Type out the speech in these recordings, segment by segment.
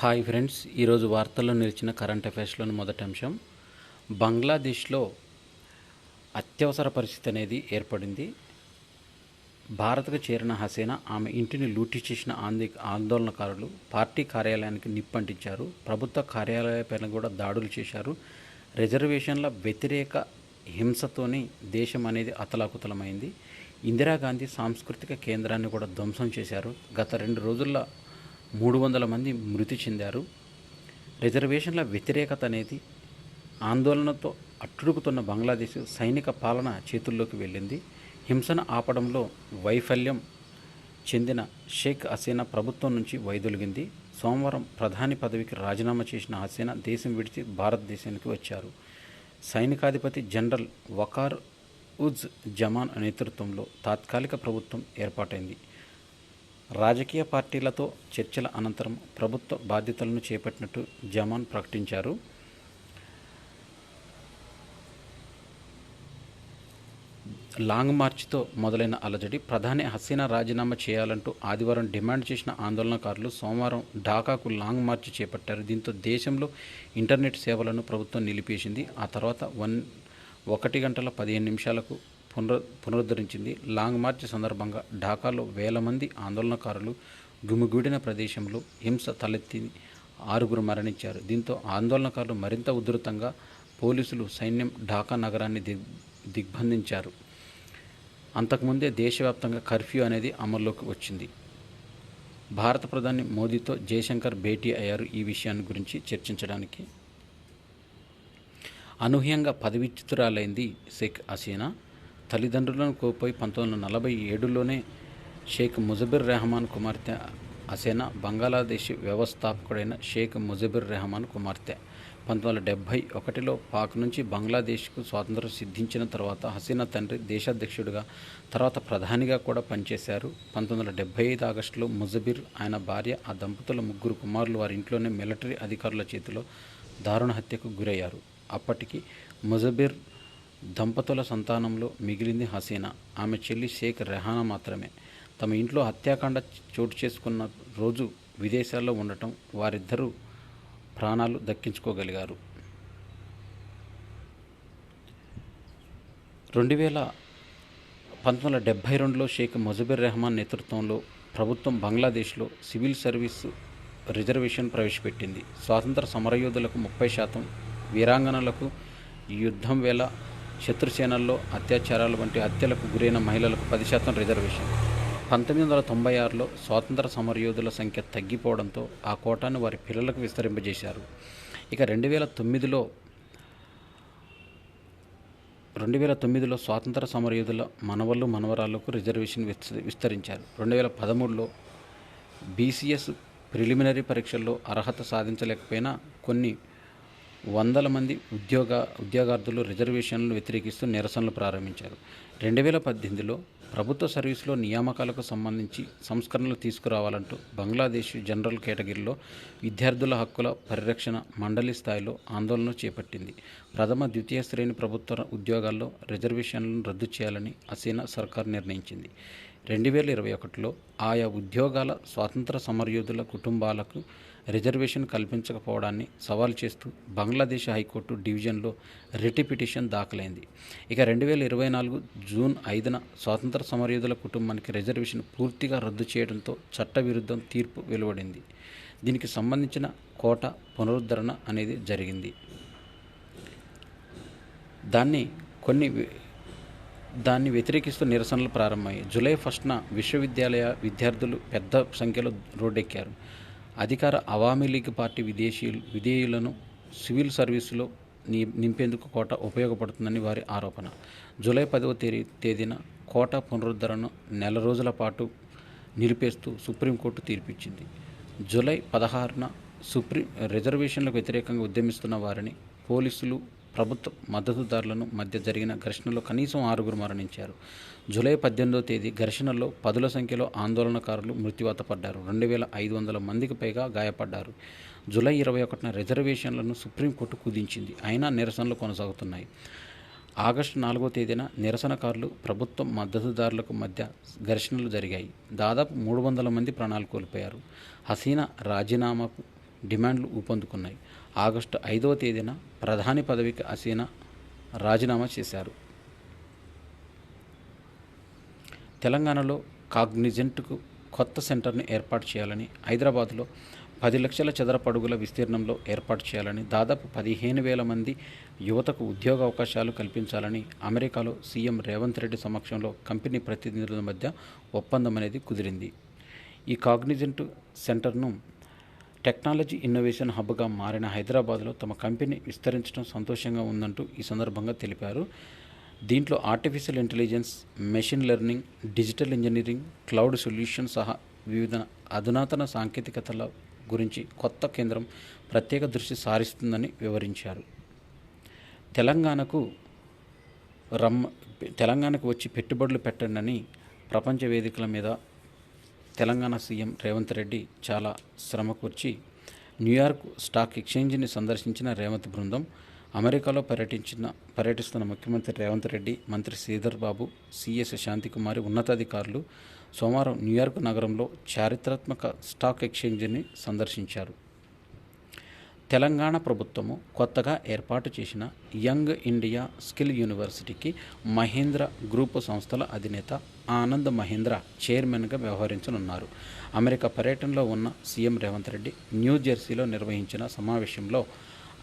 Hi friends ఈరోజు వార్తల్లో నిలిచిన కరెంట్ అఫైర్స్లోని మొదటి అంశం. బంగ్లాదేశ్లో అత్యవసర పరిస్థితి అనేది ఏర్పడింది. భారత్కు చేరిన హసీనా ఆమె ఇంటిని లూటీ చేసిన ఆంది ఆందోళనకారులు పార్టీ కార్యాలయానికి నిప్పంటించారు ప్రభుత్వ కార్యాలయాలపైన కూడా దాడులు చేశారు. రిజర్వేషన్ల వ్యతిరేక హింసతోనే దేశం అనేది అతలాకుతలమైంది. ఇందిరాగాంధీ సాంస్కృతిక కేంద్రాన్ని కూడా ధ్వంసం చేశారు. గత రెండు రోజుల్లో మూడు వందల మంది మృతి చెందారు. రిజర్వేషన్ల వ్యతిరేకత అనేది ఆందోళనతో అట్టుడుకుతున్న బంగ్లాదేశ్ సైనిక పాలన చేతుల్లోకి వెళ్ళింది. హింసను ఆపడంలో వైఫల్యం చెందిన షేక్ హసీనా ప్రభుత్వం నుంచి వైదొలిగింది. సోమవారం ప్రధాని పదవికి రాజీనామా చేసిన హసీనా దేశం విడిచి భారతదేశానికి వచ్చారు. సైనికాధిపతి జనరల్ వకార్ ఉజ్ జమాన్ నేతృత్వంలో తాత్కాలిక ప్రభుత్వం ఏర్పాటైంది. రాజకీయ పార్టీలతో చర్చల అనంతరం ప్రభుత్వ బాధ్యతలను చేపట్టినట్టు జమాన్ ప్రకటించారు. లాంగ్ మార్చ్తో మొదలైన అలజడి ప్రధాని హసీనా రాజీనామా చేయాలంటూ ఆదివారం డిమాండ్ చేసిన ఆందోళనకారులు సోమవారం ఢాకాకు లాంగ్ మార్చ్ చేపట్టారు. దీంతో దేశంలో ఇంటర్నెట్ సేవలను ప్రభుత్వం నిలిపేసింది ఆ తర్వాత వన్ ఒకటి గంటల పదిహేను నిమిషాలకు పునరు పునరుద్ధరించింది. లాంగ్ మార్చ్ సందర్భంగా ఢాకాలో వేల మంది ఆందోళనకారులు గుమిగూడిన ప్రదేశంలో హింస తలెత్తి ఆరుగురు మరణించారు. దీంతో ఆందోళనకారులు మరింత ఉధృతంగా పోలీసులు సైన్యం ఢాకా నగరాన్ని దిగ్ దిగ్బంధించారు. అంతకుముందే దేశవ్యాప్తంగా కర్ఫ్యూ అనేది అమల్లోకి వచ్చింది. భారత ప్రధాని మోదీతో జయశంకర్ భేటీ అయ్యారు ఈ విషయాన్ని గురించి చర్చించడానికి. అనూహ్యంగా పదవిచ్యుతురాలైంది షేక్ హసీనా. తల్లిదండ్రులను కోల్పోయి పంతొమ్మిది వందల నలభై ఏడులోనే షేక్ ముజబిర్ రెహమాన్ కుమార్తె అసేనా బంగ్లాదేశ్ వ్యవస్థాపకుడైన షేక్ ముజబిర్ రెహమాన్ కుమార్తె. పంతొమ్మిది వందల డెబ్భై ఒకటిలో పాక్ నుంచి బంగ్లాదేశ్కు స్వాతంత్రం సిద్ధించిన తర్వాత హసీనా తండ్రి దేశాధ్యక్షుడిగా తర్వాత ప్రధానిగా కూడా పనిచేశారు. పంతొమ్మిది వందల డెబ్భై ఐదు ఆగస్టులో ముజబిర్ ఆయన భార్య ఆ దంపతుల ముగ్గురు కుమారులు వారి ఇంట్లోనే మిలిటరీ అధికారుల చేతిలో దారుణ హత్యకు గురయ్యారు. అప్పటికి ముజబిర్ దంపతుల సంతానంలో మిగిలింది హసీనా. ఆమె చెల్లి షేక్ రెహానా మాత్రమే. తమ ఇంట్లో హత్యాకాండ చోటు చేసుకున్న రోజు విదేశాల్లో ఉండటం వారిద్దరూ ప్రాణాలు దక్కించుకోగలిగారు. రెండు వేల పంతొమ్మిది వందల డెబ్భై రెండులో షేక్ ముజబిర్ రెహమాన్ నేతృత్వంలో ప్రభుత్వం బంగ్లాదేశ్లో సివిల్ సర్వీస్ రిజర్వేషన్ ప్రవేశపెట్టింది. స్వాతంత్ర సమరయోధులకు ముప్పై శాతం వీరాంగనలకు యుద్ధం వేళ శత్రుసేనల్లో అత్యాచారాలు వంటి హత్యలకు గురైన మహిళలకు పది శాతం రిజర్వేషన్. పంతొమ్మిది వందల తొంభై ఆరులో స్వాతంత్ర సమరయోధుల సంఖ్య తగ్గిపోవడంతో ఆ కోటాను వారి పిల్లలకు విస్తరింపజేశారు. ఇక రెండు వేల తొమ్మిదిలో రెండు వేల తొమ్మిదిలో స్వాతంత్ర సమరయోధుల మనవళ్ళు మనవరాళ్ళకు రిజర్వేషన్ విస్త- విస్తరించారు. రెండు వేల పదమూడులో బీసీఎస్ ప్రిలిమినరీ పరీక్షల్లో అర్హత సాధించలేకపోయినా కొన్ని వందల మంది ఉద్యోగ ఉద్యోగార్థులు రిజర్వేషన్లను వ్యతిరేకిస్తూ నిరసనలు ప్రారంభించారు. రెండు వేల పద్దెనిమిదిలో ప్రభుత్వ సర్వీసులో నియామకాలకు సంబంధించి సంస్కరణలు తీసుకురావాలంటూ బంగ్లాదేశ్ జనరల్ కేటగిరీలో విద్యార్థుల హక్కుల పరిరక్షణ మండలి స్థాయిలో ఆందోళన చేపట్టింది. ప్రథమ ద్వితీయ శ్రేణి ప్రభుత్వ ఉద్యోగాల్లో రిజర్వేషన్లను రద్దు చేయాలని అసీనా సర్కార్ నిర్ణయించింది. రెండు వేల ఇరవై ఒకటిలో ఆయా ఉద్యోగాల స్వాతంత్ర సమరయోధుల కుటుంబాలకు రిజర్వేషన్ కల్పించకపోవడాన్ని సవాల్ చేస్తూ బంగ్లాదేశ్ హైకోర్టు డివిజన్లో రిట్ పిటిషన్ దాఖలైంది. ఇక రెండు వేల ఇరవై నాలుగు జూన్ ఐదున స్వాతంత్ర సమరయోధుల కుటుంబానికి రిజర్వేషన్ పూర్తిగా రద్దు చేయడంతో చట్టవిరుద్ధం తీర్పు వెలువడింది. దీనికి సంబంధించిన కోట పునరుద్ధరణ అనేది జరిగింది. దాన్ని కొన్ని దాన్ని వ్యతిరేకిస్తూ నిరసనలు ప్రారంభమయ్యాయి. జూలై ఫస్ట్న విశ్వవిద్యాలయ విద్యార్థులు పెద్ద సంఖ్యలో రోడ్డెక్కారు. అధికార అవామీ లీగ్ పార్టీ విదేశీయులు విధేయులను సివిల్ సర్వీసులో ని నింపేందుకు కోట ఉపయోగపడుతుందని వారి ఆరోపణ. జూలై పదవ తేదీ తేదీన కోట పునరుద్ధరణ నెల రోజుల పాటు నిలిపేస్తూ సుప్రీంకోర్టు తీర్పిచ్చింది. జూలై పదహారున సుప్రీం రిజర్వేషన్లకు వ్యతిరేకంగా ఉద్యమిస్తున్న వారిని పోలీసులు ప్రభుత్వ మద్దతుదారులను మధ్య జరిగిన ఘర్షణలో కనీసం ఆరుగురు మరణించారు. జూలై పద్దెనిమిదో తేదీ ఘర్షణలో పదుల సంఖ్యలో ఆందోళనకారులు మృత్యువాత పడ్డారు. రెండు వేల ఐదు వందల మందికి పైగా గాయపడ్డారు. జూలై ఇరవై ఒకటిన రిజర్వేషన్లను సుప్రీంకోర్టు కుదించింది. అయినా నిరసనలు కొనసాగుతున్నాయి. ఆగస్టు నాలుగో తేదీన నిరసనకారులు ప్రభుత్వం మద్దతుదారులకు మధ్య ఘర్షణలు జరిగాయి. దాదాపు మూడు వందల మంది ప్రాణాలు కోల్పోయారు. హసీనా రాజీనామాకు డిమాండ్లు ఊపందుకున్నాయి. ఆగస్టు ఐదవ తేదీన ప్రధాని పదవికి అసీనా రాజీనామా చేశారు. తెలంగాణలో కాగ్నిజెంట్కు కొత్త సెంటర్ని ఏర్పాటు చేయాలని హైదరాబాద్లో పది లక్షల చదరపడుగుల విస్తీర్ణంలో ఏర్పాటు చేయాలని దాదాపు పదిహేను వేల మంది యువతకు ఉద్యోగ అవకాశాలు కల్పించాలని అమెరికాలో సీఎం రేవంత్ రెడ్డి సమక్షంలో కంపెనీ ప్రతినిధుల మధ్య ఒప్పందం అనేది కుదిరింది. ఈ కాగ్నిజెంట్ సెంటర్ను టెక్నాలజీ ఇన్నోవేషన్ హబ్గా మారిన హైదరాబాద్లో తమ కంపెనీ విస్తరించడం సంతోషంగా ఉందంటూ ఈ సందర్భంగా తెలిపారు. దీంట్లో artificial intelligence machine learning digital engineering cloud solution సహా వివిధ అధునాతన సాంకేతికతల గురించి కొత్త కేంద్రం ప్రత్యేక దృష్టి సారిస్తుందని వివరించారు. తెలంగాణకు రమ్మ తెలంగాణకు వచ్చి పెట్టుబడులు పెట్టండి ప్రపంచ వేదికల మీద తెలంగాణ సీఎం రేవంత్ రెడ్డి చాలా శ్రమకూర్చి న్యూయార్క్ స్టాక్ ఎక్స్చేంజ్ని సందర్శించిన రేవంత్ బృందం అమెరికాలో పర్యటించిన పర్యటిస్తున్న ముఖ్యమంత్రి రేవంత్ రెడ్డి మంత్రి శ్రీధర్ బాబు సిఎస్ శాంతికుమారి ఉన్నతాధికారులు సోమవారం న్యూయార్క్ నగరంలో చారిత్రాత్మక స్టాక్ ఎక్స్చేంజ్ని సందర్శించారు. తెలంగాణ ప్రభుత్వము కొత్తగా ఏర్పాటు చేసిన యంగ్ ఇండియా స్కిల్ యూనివర్సిటీకి మహేంద్ర గ్రూప్ సంస్థల అధినేత ఆనంద్ మహేంద్ర చైర్మన్గా వ్యవహరించనున్నారు. అమెరికా పర్యటనలో ఉన్న సీఎం రేవంత్ రెడ్డి న్యూ జెర్సీలో నిర్వహించిన సమావేశంలో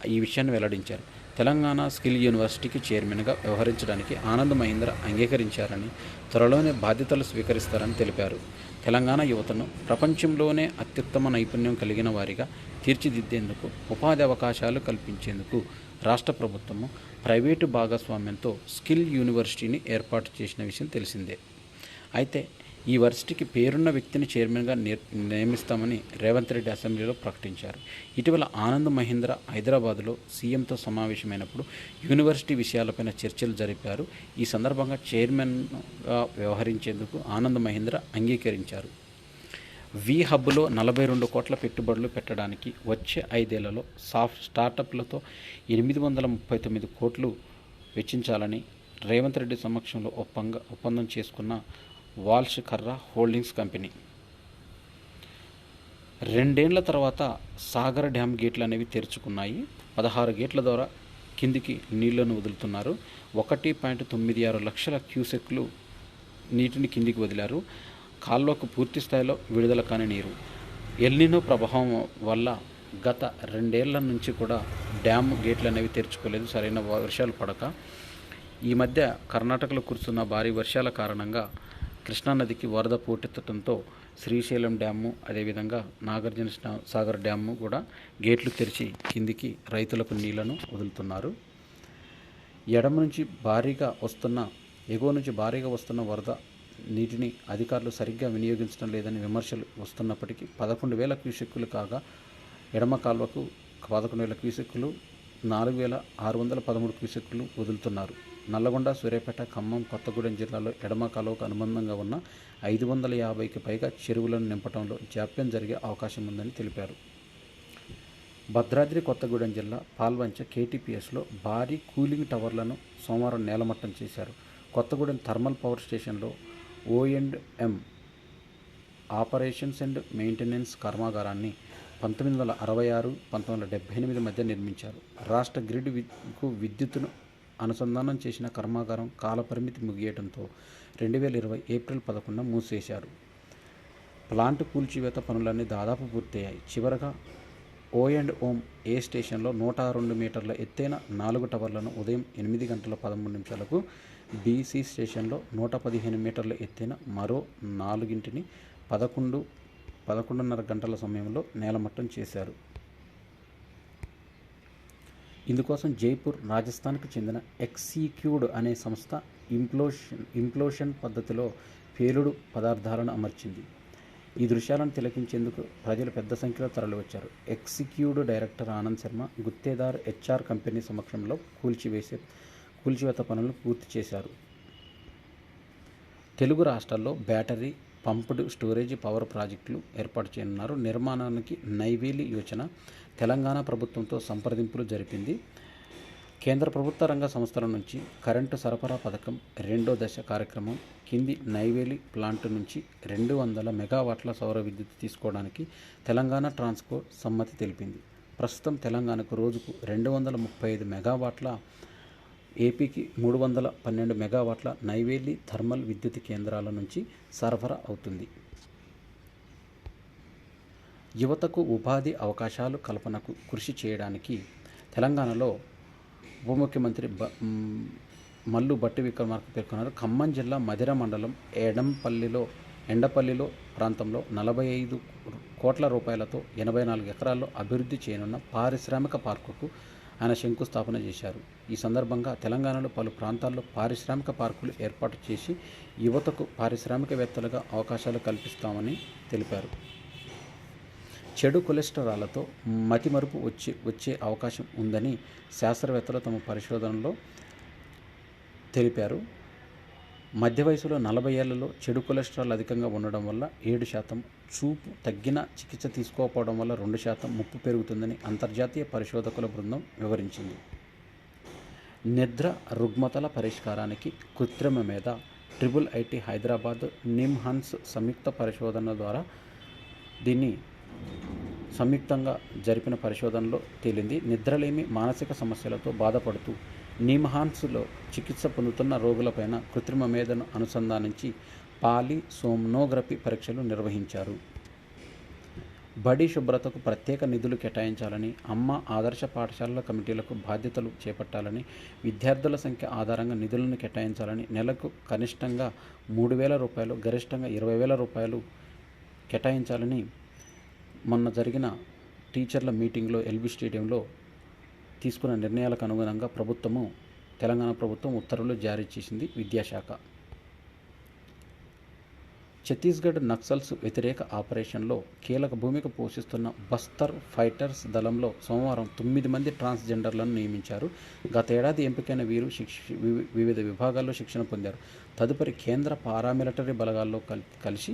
ఈ విషయాన్ని వెల్లడించారు. తెలంగాణ స్కిల్ యూనివర్సిటీకి చైర్మన్గా వ్యవహరించడానికి ఆనంద్ మహేంద్ర అంగీకరించారని త్వరలోనే బాధ్యతలు స్వీకరిస్తారని తెలిపారు. తెలంగాణ యువతను ప్రపంచంలోనే అత్యుత్తమ నైపుణ్యం కలిగిన వారిగా తీర్చిదిద్దేందుకు ఉపాధి అవకాశాలు కల్పించేందుకు రాష్ట్ర ప్రభుత్వము ప్రైవేటు భాగస్వామ్యంతో స్కిల్ యూనివర్సిటీని ఏర్పాటు చేసిన విషయం తెలిసిందే. అయితే ఈ వర్సిటీకి పేరున్న వ్యక్తిని చైర్మన్గా నియమిస్తామని రేవంత్ రెడ్డి అసెంబ్లీలో ప్రకటించారు. ఇటీవల ఆనంద్ మహీంద్ర హైదరాబాద్లో సీఎంతో సమావేశమైనప్పుడు యూనివర్సిటీ విషయాలపైన చర్చలు జరిపారు. ఈ సందర్భంగా చైర్మన్గా వ్యవహరించేందుకు ఆనంద్ మహీంద్ర అంగీకరించారు. వి హబ్లో నలభై రెండు కోట్ల పెట్టుబడులు పెట్టడానికి వచ్చే ఐదేళ్ళలో సాఫ్ట్ స్టార్టప్లతో ఎనిమిది వందల ముప్పై తొమ్మిది కోట్లు వెచ్చించాలని రేవంత్ రెడ్డి సమక్షంలో ఒప్పంగ ఒప్పందం చేసుకున్న వాల్ష్ కర్రా హోల్డింగ్స్ కంపెనీ. రెండేండ్ల తర్వాత సాగర్ డ్యామ్ గేట్లు అనేవి తెరుచుకున్నాయి. పదహారు గేట్ల ద్వారా కిందికి నీళ్ళను వదులుతున్నారు. ఒకటి పాయింట్ తొమ్మిది ఆరు లక్షల క్యూసెక్లు నీటిని కిందికి వదిలారు. కాల్వకు పూర్తి స్థాయిలో విడుదల కాని నీరు. ఎల్నినో ప్రభావం వల్ల గత రెండేళ్ళ నుంచి కూడా డ్యామ్ గేట్లు అనేవి తెరుచుకోలేదు. సరైన వర్షాలు పడక. ఈ మధ్య కర్ణాటకలో కురుస్తున్న భారీ వర్షాల కారణంగా కృష్ణానదికి వరద పోటెత్తడంతో శ్రీశైలం డ్యాము అదేవిధంగా నాగార్జున సాగర్ డ్యాము కూడా గేట్లు తెరిచి కిందికి రైతులకు నీళ్ళను వదులుతున్నారు. ఎడమ నుంచి భారీగా వస్తున్న ఎగువ నుంచి భారీగా వస్తున్న వరద నీటిని అధికారులు సరిగ్గా వినియోగించడం లేదని విమర్శలు వస్తున్నప్పటికీ పదకొండు వేల క్యూసెక్కులు కాగా ఎడమ కాల్వకు పదకొండు వేల క్యూసెక్కులు నాలుగు వేల ఆరు వందల పదమూడు క్యూసెక్కులు వదులుతున్నారు. నల్లగొండ సూర్యాపేట ఖమ్మం కొత్తగూడెం జిల్లాలో ఎడమ కాలువకు అనుబంధంగా ఉన్న ఐదు వందల యాభైకి పైగా చెరువులను నింపడంలో జాప్యం జరిగే అవకాశం ఉందని తెలిపారు. భద్రాద్రి కొత్తగూడెం జిల్లా పాల్వంచ కేటీపీఎస్లో భారీ కూలింగ్ టవర్లను సోమవారం నేలమట్టం చేశారు. కొత్తగూడెం థర్మల్ పవర్ స్టేషన్లో O and M operations and maintenance కర్మాగారాన్ని పంతొమ్మిది వందల అరవై ఆరు పంతొమ్మిది వందల డెబ్బై ఎనిమిది మధ్య నిర్మించారు. రాష్ట్ర గ్రిడ్ విద్యకు విద్యుత్తును అనుసంధానం చేసిన కర్మాగారం కాలపరిమితి ముగియటంతో రెండు వేల ఇరవై ఏప్రిల్ పదకొండున మూసేశారు. ప్లాంట్ కూల్చివేత పనులన్నీ దాదాపు పూర్తయ్యాయి. చివరగా ఓ అండ్ ఓమ్ ఏ స్టేషన్లో నూట రెండు మీటర్ల ఎత్తైన నాలుగు టవర్లను ఉదయం ఎనిమిది గంటల పదమూడు నిమిషాలకు బీసీ స్టేషన్లో నూట పదిహేను మీటర్ల ఎత్తైన మరో నాలుగింటిని పదకొండు పదకొండున్నర గంటల సమయంలో నేలమట్టం చేశారు. ఇందుకోసం జైపూర్ రాజస్థాన్కు చెందిన ఎక్సీక్యూడ్ అనే సంస్థ ఇంప్లోషన్ ఇంప్లోషన్ పద్ధతిలో పేలుడు పదార్థాలను అమర్చింది. ఈ దృశ్యాలను తిలకించేందుకు ప్రజలు పెద్ద సంఖ్యలో తరలివచ్చారు. ఎక్సిక్యూడ్ డైరెక్టర్ ఆనంద్ శర్మ గుత్తేదార్ హెచ్ఆర్ కంపెనీ సమక్షంలో కూల్చివేసే కూల్చివేత పనులు పూర్తి చేశారు. తెలుగు రాష్ట్రాల్లో బ్యాటరీ పంప్డ్ స్టోరేజ్ పవర్ ప్రాజెక్టులు ఏర్పాటు చేయనున్నారు. నిర్మాణానికి నైవేలి యోచన తెలంగాణ ప్రభుత్వంతో సంప్రదింపులు జరిపింది. కేంద్ర ప్రభుత్వ రంగ సంస్థల నుంచి కరెంటు సరఫరా పథకం రెండో దశ కార్యక్రమం కింది నైవేలి ప్లాంట్ నుంచి రెండు వందల మెగావాట్ల సౌర విద్యుత్ తీసుకోవడానికి తెలంగాణ ట్రాన్స్కో సమ్మతి తెలిపింది. ప్రస్తుతం తెలంగాణకు రోజుకు రెండు వందల ముప్పై ఐదు మెగావాట్ల ఏపీకి మూడు వందల పన్నెండు మెగావాట్ల నైవేలి థర్మల్ విద్యుత్ కేంద్రాల నుంచి సరఫరా అవుతుంది. యువతకు ఉపాధి అవకాశాలు కల్పనకు కృషి చేయడానికి తెలంగాణలో ఉప ముఖ్యమంత్రి బ మల్లు బట్టి విక్రమార్క పేర్కొన్నారు. ఖమ్మం జిల్లా మధిర మండలం ఎడంపల్లిలో ఎండపల్లిలో ప్రాంతంలో నలభై ఐదు కోట్ల రూపాయలతో ఎనభై నాలుగు ఎకరాల్లో అభివృద్ధి చేయనున్న పారిశ్రామిక పార్కుకు ఆయన శంకుస్థాపన చేశారు. ఈ సందర్భంగా తెలంగాణలో పలు ప్రాంతాల్లో పారిశ్రామిక పార్కులు ఏర్పాటు చేసి యువతకు పారిశ్రామికవేత్తలుగా అవకాశాలు కల్పిస్తామని తెలిపారు. చెడు కొలెస్టరాలతో మతిమరుపు వచ్చే వచ్చే అవకాశం ఉందని శాస్త్రవేత్తలు తమ పరిశోధనలో తెలిపారు. మధ్య వయసులో నలభై ఏళ్ళలో చెడు కొలెస్ట్రాల్ అధికంగా ఉండడం వల్ల ఏడు శాతం చూపు తగ్గిన చికిత్స తీసుకోకపోవడం వల్ల రెండు శాతం ముప్పు పెరుగుతుందని అంతర్జాతీయ పరిశోధకుల బృందం వివరించింది. నిద్ర రుగ్మతల పరిష్కారానికి కృత్రిమ మీద ట్రిపుల్ ఐటీ హైదరాబాద్ నిమ్హన్స్ సంయుక్త పరిశోధన ద్వారా దీన్ని సంయుక్తంగా జరిపిన పరిశోధనలో తేలింది. నిద్రలేమి మానసిక సమస్యలతో బాధపడుతూ నిమ్హాన్స్లో చికిత్స పొందుతున్న రోగులపైన కృత్రిమ మేధను అనుసంధానించి పాలి సోమ్నోగ్రఫీ పరీక్షలు నిర్వహించారు. బడి శుభ్రతకు ప్రత్యేక నిధులు కేటాయించాలని అమ్మ ఆదర్శ పాఠశాలల కమిటీలకు బాధ్యతలు చేపట్టాలని విద్యార్థుల సంఖ్య ఆధారంగా నిధులను కేటాయించాలని నెలకు కనిష్టంగా మూడు వేల రూపాయలు గరిష్టంగా ఇరవై వేల రూపాయలు కేటాయించాలని మొన్న జరిగిన టీచర్ల మీటింగ్లో ఎల్బీ స్టేడియంలో తీసుకున్న నిర్ణయాలకు అనుగుణంగా ప్రభుత్వము తెలంగాణ ప్రభుత్వం ఉత్తర్వులు జారీ చేసింది విద్యాశాఖ. ఛత్తీస్గఢ్ నక్సల్స్ వ్యతిరేక ఆపరేషన్లో కీలక భూమిక పోషిస్తున్న బస్తర్ ఫైటర్స్ దళంలో సోమవారం తొమ్మిది మంది ట్రాన్స్జెండర్లను నియమించారు. గతేడాది ఎంపికైన వీరు శిక్ష వివిధ విభాగాల్లో శిక్షణ పొందారు. తదుపరి కేంద్ర పారామిలిటరీ బలగాల్లో కల్ కలిసి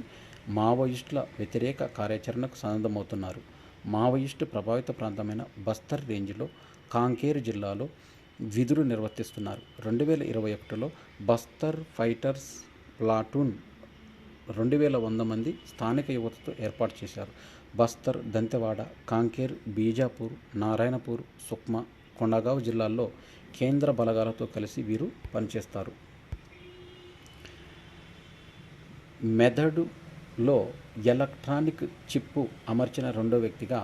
మావోయిస్టుల వ్యతిరేక కార్యాచరణకు సన్నద్ధమవుతున్నారు. మావోయిస్టు ప్రభావిత ప్రాంతమైన బస్తర్ రేంజ్లో కాంకేర్ జిల్లాలో విధులు నిర్వర్తిస్తున్నారు. రెండు వేల ఇరవై ఒకటిలో బస్తర్ ఫైటర్స్ ప్లాటూన్ రెండు వేల వంద మంది స్థానిక యువతతో ఏర్పాటు చేశారు. బస్తర్ దంతెవాడ కాంకేర్ బీజాపూర్ నారాయణపూర్ సుక్మా కొండగావ్ జిల్లాల్లో కేంద్ర బలగాలతో కలిసి వీరు పనిచేస్తారు. మెదడులో ఎలక్ట్రానిక్ చిప్పు అమర్చిన రెండో వ్యక్తిగా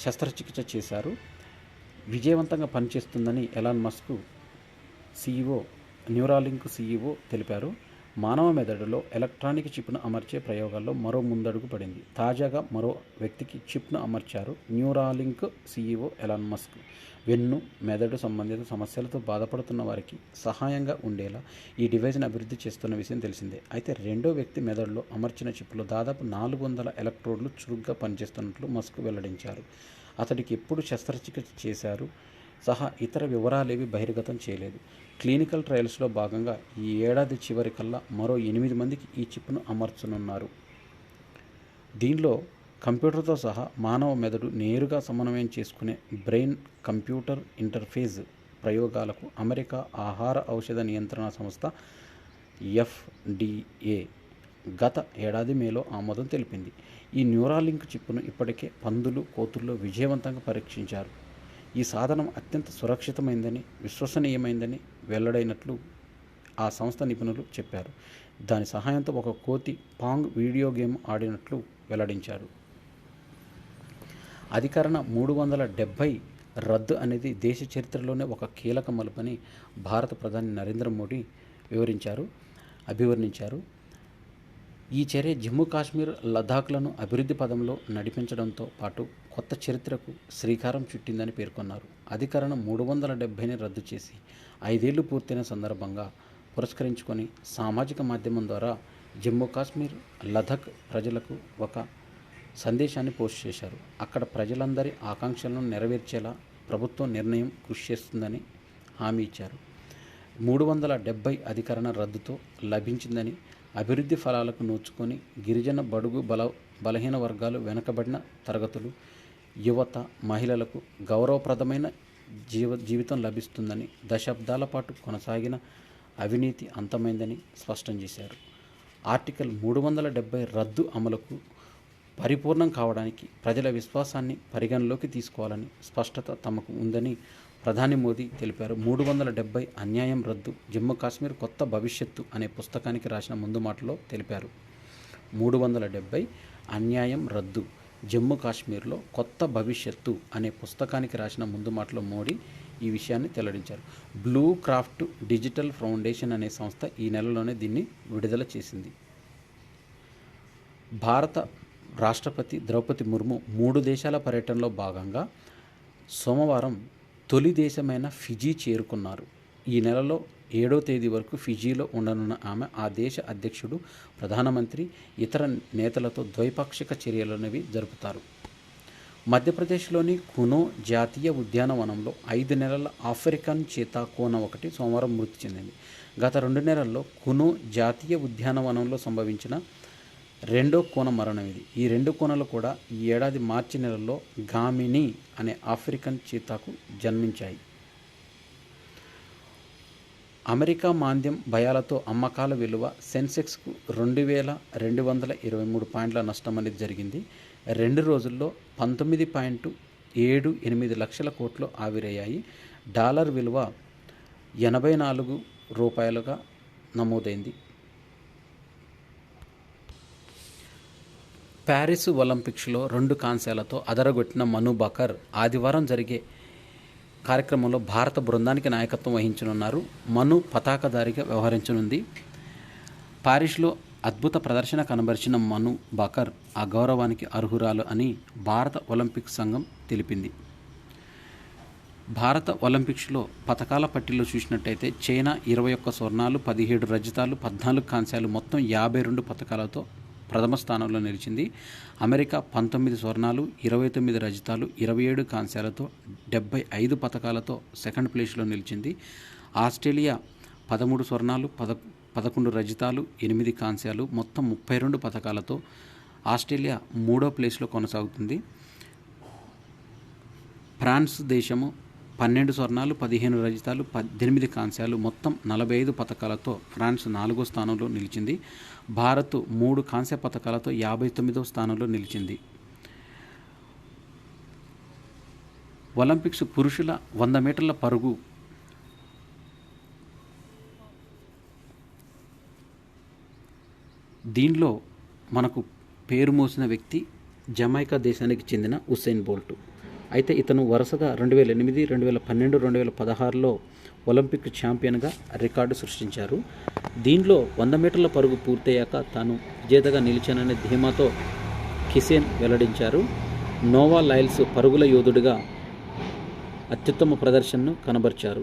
శస్త్రచికిత్స చేశారు. విజయవంతంగా పనిచేస్తుందని Elon Musk CEO Neuralink CEO తెలిపారు. మానవ మెదడులో ఎలక్ట్రానిక్ చిప్ను అమర్చే ప్రయోగాల్లో మరో ముందడుగు పడింది. తాజాగా మరో వ్యక్తికి చిప్ను అమర్చారు న్యూరాలింక్ సీఈఓ ఎలాన్ మస్క్. వెన్ను మెదడు సంబంధిత సమస్యలతో బాధపడుతున్న వారికి సహాయంగా ఉండేలా ఈ డివైజ్ను అభివృద్ధి చేస్తున్న విషయం తెలిసిందే. అయితే రెండో వ్యక్తి మెదడులో అమర్చిన చిప్లో దాదాపు నాలుగు వందల ఎలక్ట్రోడ్లు చురుగ్గా పనిచేస్తున్నట్లు మస్క్ వెల్లడించారు. అతడికి ఎప్పుడు శస్త్రచికిత్స చేశారు సహా ఇతర వివరాలేవి బహిర్గతం చేయలేదు. క్లినికల్ ట్రయల్స్లో భాగంగా ఈ ఏడాది చివరికల్లా మరో ఎనిమిది మందికి ఈ చిప్ను అమర్చనున్నారు. దీనిలో కంప్యూటర్తో సహా మానవ మెదడు నేరుగా సమన్వయం చేసుకునే బ్రెయిన్ కంప్యూటర్ ఇంటర్ఫేస్ ప్రయోగాలకు అమెరికా ఆహార ఔషధ నియంత్రణ సంస్థ ఎఫ్డిఏ గత ఏడాది మేలో ఆమోదం తెలిపింది. ఈ న్యూరాలింక్ చిప్ను ఇప్పటికే పందులు కోతుల్లో విజయవంతంగా పరీక్షించారు. ఈ సాధనం అత్యంత సురక్షితమైందని విశ్వసనీయమైందని వెల్లడైనట్లు ఆ సంస్థ నిపుణులు చెప్పారు. దాని సహాయంతో ఒక కోతి పాంగ్ వీడియో గేమ్ ఆడినట్లు వెల్లడించారు. అధికరణ మూడు వందల డెబ్భై రద్దు అనేది దేశ చరిత్రలోనే ఒక కీలక మలుపని భారత ప్రధాని నరేంద్ర మోడీ వివరించారు అభివర్ణించారు. ఈ చర్య జమ్మూ కాశ్మీర్ లదాఖ్లను అభివృద్ధి పదంలో నడిపించడంతో పాటు కొత్త చరిత్రకు శ్రీకారం చుట్టిందని పేర్కొన్నారు. అధికరణ మూడు వందల డెబ్బైని రద్దు చేసి ఐదేళ్ళు పూర్తయిన సందర్భంగా పురస్కరించుకొని సామాజిక మాధ్యమం ద్వారా జమ్మూ కాశ్మీర్ లదాఖ్ ప్రజలకు ఒక సందేశాన్ని పోస్ట్ చేశారు. అక్కడ ప్రజలందరి ఆకాంక్షలను నెరవేర్చేలా ప్రభుత్వం నిర్ణయం కృషి చేస్తుందని హామీ ఇచ్చారు. మూడు వందల డెబ్బై అధికరణ రద్దుతో లభించిందని అభివృద్ధి ఫలాలకు నోచుకొని గిరిజన బడుగు బల బలహీన వర్గాలు వెనుకబడిన తరగతులు యువత మహిళలకు గౌరవప్రదమైన జీవ జీవితం లభిస్తుందని దశాబ్దాల పాటు కొనసాగిన అవినీతి అంతమైందని స్పష్టం చేశారు. ఆర్టికల్ మూడు వందల డెబ్బై రద్దు అమలుకు పరిపూర్ణం కావడానికి ప్రజల విశ్వాసాన్ని పరిగణలోకి తీసుకోవాలని స్పష్టత తమకు ఉందని ప్రధాని మోదీ తెలిపారు మూడు వందల డెబ్బై అన్యాయం రద్దు జమ్మూ కాశ్మీర్ కొత్త భవిష్యత్తు అనే పుస్తకానికి రాసిన ముందు మాటలో తెలిపారు. మూడు వందల డెబ్బై అన్యాయం రద్దు జమ్మూ కాశ్మీర్లో కొత్త భవిష్యత్తు అనే పుస్తకానికి రాసిన ముందు మాటలో మోడీ ఈ విషయాన్ని వెల్లడించారు బ్లూ క్రాఫ్ట్ డిజిటల్ ఫౌండేషన్ అనే సంస్థ ఈ నెలలోనే దీన్ని విడుదల చేసింది. భారత రాష్ట్రపతి ద్రౌపది ముర్ము మూడు దేశాల పర్యటనలో భాగంగా సోమవారం తొలి దేశమైన ఫిజీ చేరుకున్నారు. ఈ నెలలో ఏడో తేదీ వరకు ఫిజీలో ఉండనున్న ఆమె ఆ దేశ అధ్యక్షుడు ప్రధానమంత్రి ఇతర నేతలతో ద్వైపాక్షిక చర్యలనేవి జరుపుతారు. మధ్యప్రదేశ్లోని కునో జాతీయ ఉద్యానవనంలో ఐదు నెలల ఆఫ్రికన్ చీతా కోన ఒకటి సోమవారం మృతి చెందింది. గత రెండు నెలల్లో కునో జాతీయ ఉద్యానవనంలో సంభవించిన రెండో కోన మరణం ఇది. ఈ రెండు కోనలు కూడా ఈ ఏడాది మార్చి నెలలో గామిని అనే ఆఫ్రికన్ చీతాకు జన్మించాయి. అమెరికా మాంద్యం భయాలతో అమ్మకాల విలువ సెన్సెక్స్కు రెండు వేల రెండు వందల ఇరవై మూడు పాయింట్ల నష్టం అనేది జరిగింది. రెండు రోజుల్లో పంతొమ్మిది పాయింట్ ఏడు ఎనిమిది లక్షల కోట్లు ఆవిరయ్యాయి. డాలర్ విలువ ఎనభై నాలుగు రూపాయలుగా నమోదైంది. ప్యారిస్ ఒలింపిక్స్లో రెండు కాంస్యాలతో అదరగొట్టిన మను బకర్ ఆదివారం జరిగే కార్యక్రమంలో భారత బృందానికి నాయకత్వం వహించనున్నారు. మను పతాకధారిగా వ్యవహరించనుంది. పారిస్లో అద్భుత ప్రదర్శన కనబరిచిన మను బకర్ ఆ గౌరవానికి అర్హురాలు అని భారత ఒలింపిక్ సంఘం తెలిపింది. భారత ఒలింపిక్స్లో పథకాల పట్టిలో చూసినట్టయితే చైనా ఇరవై ఒక్క స్వర్ణాలు పదిహేడు రజతాలు పద్నాలుగు కాంస్యాలు మొత్తం యాభై రెండు పథకాలతో ప్రథమ స్థానంలో నిలిచింది. అమెరికా పంతొమ్మిది స్వర్ణాలు ఇరవై తొమ్మిది రజతాలు ఇరవై ఏడు కాంస్యాలతో డెబ్బై ఐదు పథకాలతో సెకండ్ ప్లేస్లో నిలిచింది. ఆస్ట్రేలియా పదమూడు స్వర్ణాలు పద పదకొండు రజతాలు ఎనిమిది కాంస్యాలు మొత్తం ముప్పై రెండు పథకాలతో ఆస్ట్రేలియా మూడో ప్లేస్లో కొనసాగుతుంది. ఫ్రాన్స్ దేశము పన్నెండు స్వర్ణాలు పదిహేను రజితాలు పద్దెనిమిది కాంస్యాలు మొత్తం నలభై ఐదు పథకాలతో ఫ్రాన్స్ నాలుగో స్థానంలో నిలిచింది. భారత్ మూడు కాంస్య పథకాలతో యాభై తొమ్మిదో స్థానంలో నిలిచింది. ఒలింపిక్స్ పురుషుల వంద మీటర్ల పరుగు దీనిలో మనకు పేరు మోసిన వ్యక్తి జమైకా దేశానికి చెందిన హుస్సేన్ బోల్ట్. అయితే ఇతను వరుసగా రెండు వేల ఎనిమిది రెండు వేల పన్నెండు రెండు వేల పదహారులో ఒలింపిక్ ఛాంపియన్గా రికార్డు సృష్టించారు. దీనిలో వంద మీటర్ల పరుగు పూర్తయ్యాక తాను విజేతగా నిలిచాననే ధీమాతో కిసేన్ వెల్లడించారు. నోవా లైల్స్ పరుగుల యోధుడిగా అత్యుత్తమ ప్రదర్శనను కనబర్చారు.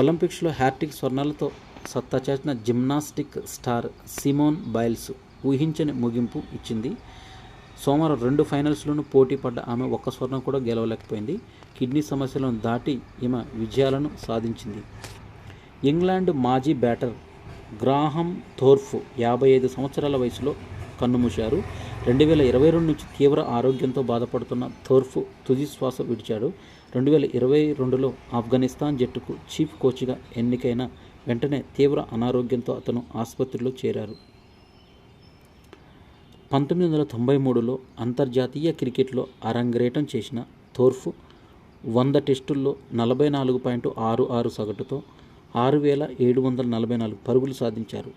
ఒలింపిక్స్లో హ్యాట్రిక్ స్వర్ణాలతో సత్తా చేసిన జిమ్నాస్టిక్ స్టార్ సిమోన్ బైల్స్ ఊహించని ముగింపు ఇచ్చింది. సోమవారం రెండు ఫైనల్స్లోనూ పోటీ పడ్డ ఆమె ఒక్క స్వర్ణం కూడా గెలవలేకపోయింది. కిడ్నీ సమస్యలను దాటి ఈమె విజయాలను సాధించింది. ఇంగ్లాండ్ మాజీ బ్యాటర్ గ్రాహం థోర్ఫ్ యాభై ఐదు సంవత్సరాల వయసులో కన్నుమూశారు. రెండు వేల ఇరవై రెండు నుంచి తీవ్ర ఆరోగ్యంతో బాధపడుతున్న థోర్ఫ్ తుది శ్వాస విడిచాడు. రెండు వేల ఇరవై రెండులో ఆఫ్ఘనిస్తాన్ జట్టుకు చీఫ్ కోచ్గా ఎన్నికైన వెంటనే తీవ్ర అనారోగ్యంతో అతను ఆసుపత్రిలో చేరారు. పంతొమ్మిది వందల తొంభై మూడులో అంతర్జాతీయ క్రికెట్లో అరంగేటం చేసిన తోర్ఫ్ వంద టెస్టుల్లో నలభై నాలుగు పాయింట్ ఆరు ఆరు సగటుతో ఆరు వేల ఏడు వందల నలభై నాలుగు పరుగులు సాధించారు.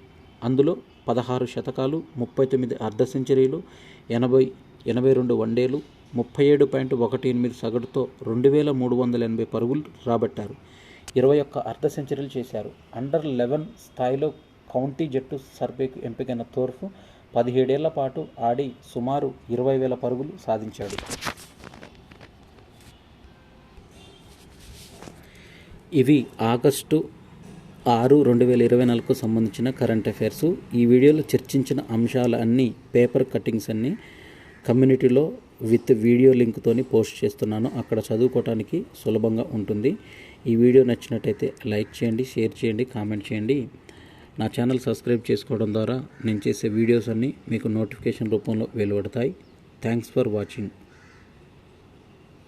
అందులో పదహారు శతకాలు ముప్పై తొమ్మిది అర్ధ సెంచరీలు ఎనభై ఎనభై రెండు వన్డేలు ముప్పై ఏడు పాయింట్ ఒకటి ఎనిమిది సగటుతో రెండు వేల మూడు వందల ఎనభై పరుగులు రాబట్టారు. ఇరవై ఒక్క అర్ధ సెంచరీలు చేశారు. అండర్ లెవెన్ స్థాయిలో కౌంటీ జట్టు సర్వేకు ఎంపికైన తోర్ఫు పదిహేడేళ్ళ పాటు ఆడి సుమారు ఇరవై వేల పరుగులు సాధించాడు. ఇవి ఆగస్టు ఆరు రెండు వేల ఇరవై నాలుగుకు సంబంధించిన కరెంట్ అఫైర్స్. ఈ వీడియోలో చర్చించిన అంశాలు అన్నీ పేపర్ కటింగ్స్ అన్నీ కమ్యూనిటీలో విత్ వీడియో లింక్తోని పోస్ట్ చేస్తున్నాను. అక్కడ చదువుకోవడానికి సులభంగా ఉంటుంది. ఈ వీడియో నచ్చినట్టయితే లైక్ చేయండి షేర్ చేయండి కామెంట్ చేయండి. నా ఛానల్ సబ్స్క్రైబ్ చేసుకోవడం ద్వారా నేను చేసే వీడియోస్ అన్నీ మీకు నోటిఫికేషన్ రూపంలో వెలువడతాయి. Thanks for watching.